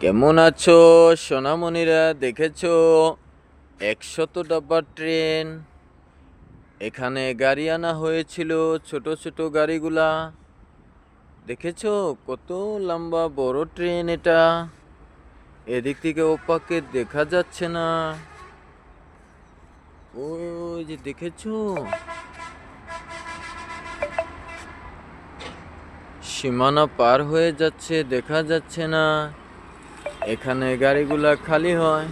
কেমন আছো? সোনামণিরা, দেখেছ? একশত ডাব্বার ট্রেন। এখানে গাড়ি আনা হয়েছিল, ছোট ছোট গাড়িগুলা। দেখেছ? কত লম্বা, বড় ট্রেন এটা। এদিক থেকে ওপাকে দেখা যাচ্ছে না। ওই যে দেখেছ? সীমানা পার হয়ে যাচ্ছে, দেখা যাচ্ছে না। এখানে গাড়িগুলা খালি হয়।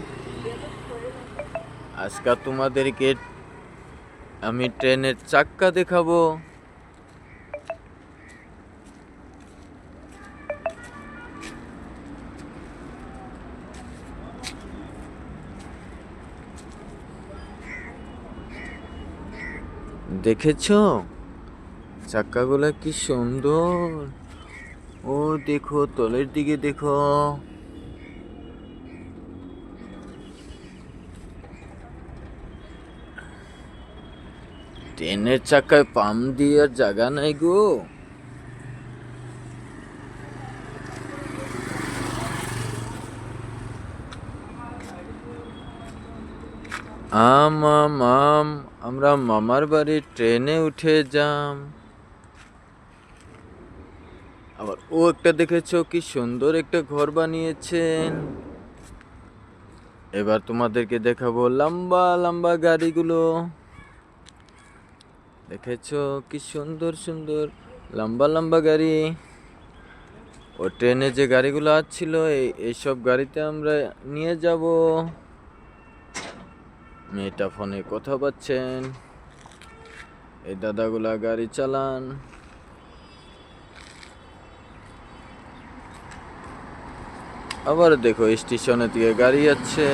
আজকে তোমাদেরকে আমি ট্রেনের চাক্কা দেখাবো। দেখেছ? চাক্কাগুলা কি সুন্দর। ও, দেখো, তলের দিকে দেখো। ট্রেনের চাকায় পাম দেওয়ার জায়গা নাই গো। আম আম আম, আমরা মামার বাড়ি ট্রেনে উঠে যাম। আবার ও একটা দেখেছ কি সুন্দর একটা ঘর বানিয়েছেন। এবার তোমাদেরকে দেখাবো লম্বা লম্বা গাড়িগুলো। দেখেছ কি সুন্দর সুন্দর লম্বা লম্বা গাড়ি? ও ট্রেনে যে গাড়িগুলো আসছিল এইসব গাড়িতে আমরা নিয়ে যাব। মেয়েটা ফোনে কথা পাচ্ছেন এই দাদাগুলা গাড়ি চালান। আবার দেখো স্টেশনের দিকে গাড়ি যাচ্ছে।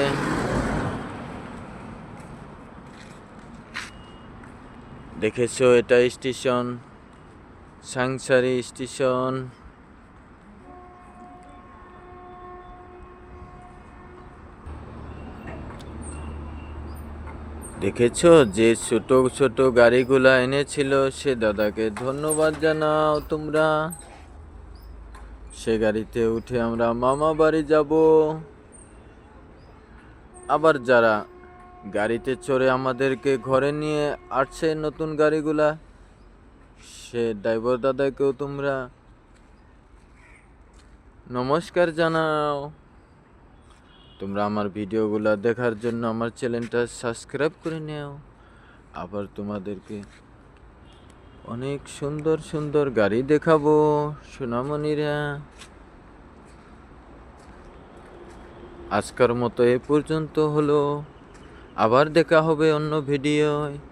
দেখেছ এটা স্টেশন? সাংসারি স্টেশন। দেখেছ যে ছোট ছোট গাড়িগুলা এনেছিল? সে দাদাকে ধন্যবাদ জানাও তোমরা। সে গাড়িতে উঠে আমরা মামা বাড়ি যাব। আবার যারা গাড়িতে চড়ে আমাদেরকে ঘরে নিয়ে আসছে নতুন গাড়িগুলা। সে ড্রাইভার দাদাকেও তোমরা নমস্কার জানাও। তোমরা আমার ভিডিওগুলা দেখার জন্য আমার চ্যানেলটা সাবস্ক্রাইব করে নেও। আবার তোমাদেরকে অনেক সুন্দর সুন্দর গাড়ি দেখাবো, সোনামণিরা। আজকের মতো এ পর্যন্ত হলো। আবার দেখা হবে অন্য ভিডিওয়।